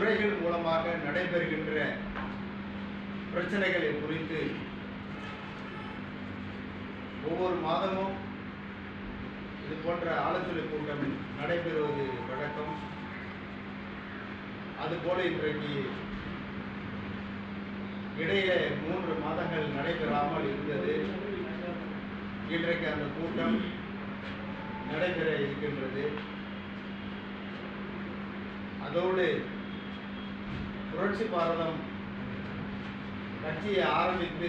துறைகள் மூலமாக நடைபெறுகின்ற பிரச்சனைகளை குறித்து ஒவ்வொரு மாதமும் இது போன்ற ஆலோசனை கூட்டம் நடைபெறுவது வழக்கம். அதுபோல இன்றைக்கு இடையே மூன்று மாதங்கள் நடைபெறாமல் இருந்தது. இன்றைக்கு அந்த கூட்டம் நடைபெற இருக்கின்றது. அதோடு புரட்சி பாரதம் கட்சியை ஆரம்பித்து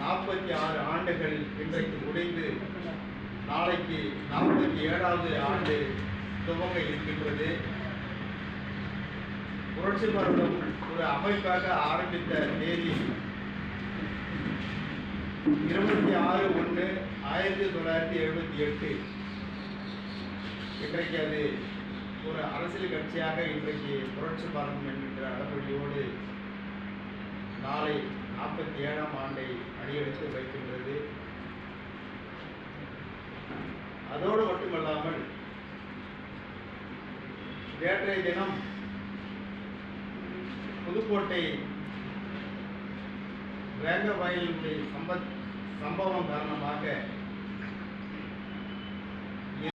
நாற்பத்தி ஆறு ஆண்டுகள் இன்றைக்கு முடிந்து நாளைக்கு நாற்பத்தி ஏழாவது ஆண்டு துவங்க இருக்கின்றது. புரட்சி பாரதம் ஒரு அமைப்பாக ஆரம்பித்த தேதி இருபத்தி ஆறு ஒன்று ஆயிரத்தி தொள்ளாயிரத்தி எழுபத்தி எட்டு. இன்றைக்கு அது கட்சியாக இன்றைக்கு புரட்சி பாரதம் என்கின்ற அளவழியோடு நாளை நாற்பத்தி ஏழாம் ஆண்டை அடியெடுத்து வைக்கின்றது. அதோடு மட்டுமல்லாமல் நேற்றைய தினம் புதுக்கோட்டை வேங்கவயலுடைய சம்ப சம்பவம் காரணமாக